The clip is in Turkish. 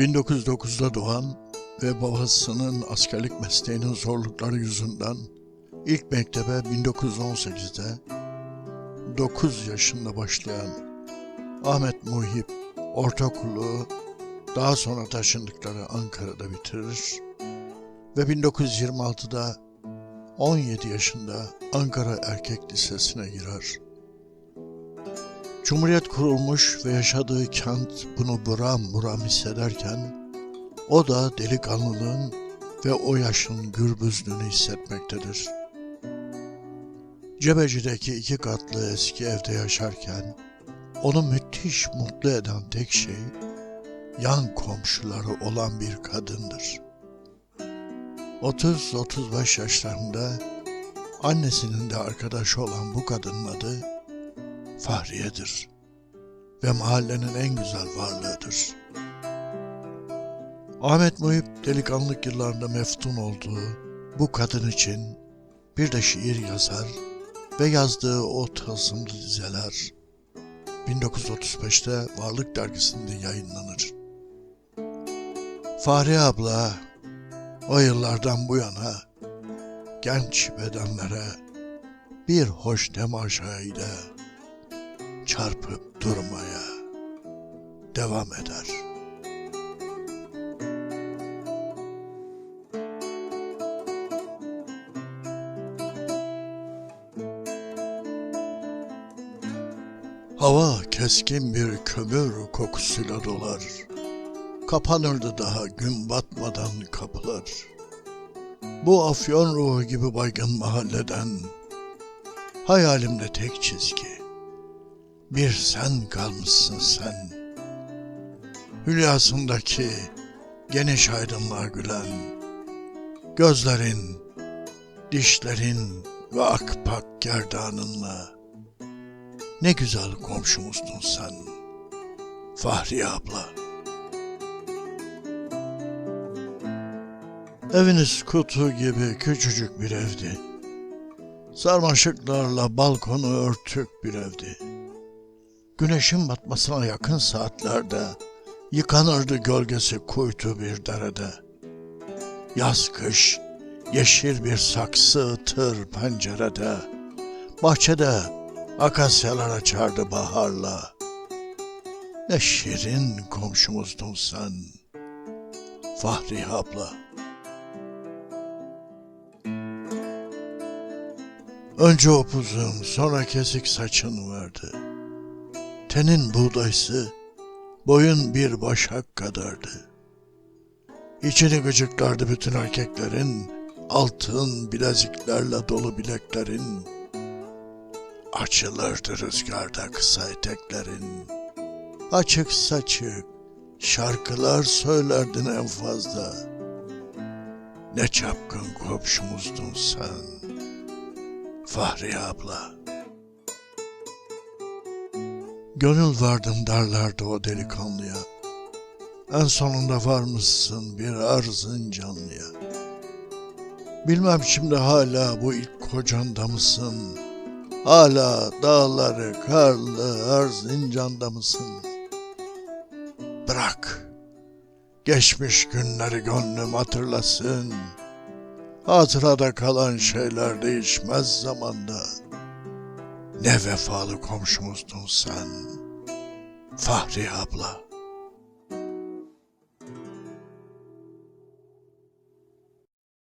1909'da doğan ve babasının askerlik mesleğinin zorlukları yüzünden ilk mektebe 1918'de 9 yaşında başlayan Ahmet Muhip ortaokulu daha sonra taşındıkları Ankara'da bitirir ve 1926'da 17 yaşında Ankara Erkek Lisesi'ne girer. Cumhuriyet kurulmuş ve yaşadığı kent bunu buram buram hissederken o da delikanlılığın ve o yaşın gürbüzlüğünü hissetmektedir. Cebeci'deki iki katlı eski evde yaşarken onu müthiş mutlu eden tek şey yan komşuları olan bir kadındır. 30-35 yaşlarında annesinin de arkadaşı olan bu kadının adı Fahriye'dir ve mahallenin en güzel varlığıdır. Ahmet Muhip delikanlık yıllarında meftun olduğu bu kadın için bir de şiir yazar ve yazdığı o tılsımlı dizeler 1935'te Varlık Dergisi'nde yayınlanır. Fahriye abla o yıllardan bu yana genç bedenlere bir hoş demaşa ile çarpıp durmaya devam eder. Hava keskin bir kömür kokusuyla dolar. Kapanırdı daha gün batmadan kapılar. Bu afyon ruhu gibi baygın mahalleden hayalimde tek çizgi. Bir sen kalmışsın sen. Hülyasındaki geniş aydınlığa gülen gözlerin, dişlerin ve akpak gerdanınla ne güzel komşumuzdun sen Fahriye abla. Eviniz kutu gibi küçücük bir evdi. Sarmaşıklarla balkonu örtük bir evdi. Güneşin batmasına yakın saatlerde yıkanırdı gölgesi kuytu bir derede. Yaz kış yeşil bir saksı tır pencerede. Bahçede akasyalar açardı baharla. Ne şirin komşumuzdun sen Fahri abla. Önce upuzun, sonra kesik saçın vardı. Tenin buğdaysı, boyun bir başak kadardı. İçini gıcıklardı bütün erkeklerin, altın bileziklerle dolu bileklerin. Açılırdı rüzgarda kısa eteklerin. Açık saçık, şarkılar söylerdin en fazla. Ne çapkın komşumuzdun sen. Fahriye abla. Gönül vardım derlerdi o delikanlıya. En sonunda varmışsın bir arzın canlıya. Bilmem şimdi hala bu ilk kocanda mısın? Hala dağları karlı Erzincan'da mısın? Bırak. Geçmiş günleri gönlüm hatırlasın. Hatırada kalan şeyler değişmez zamanda. Ne vefalı komşumuzdun sen, Fahri abla.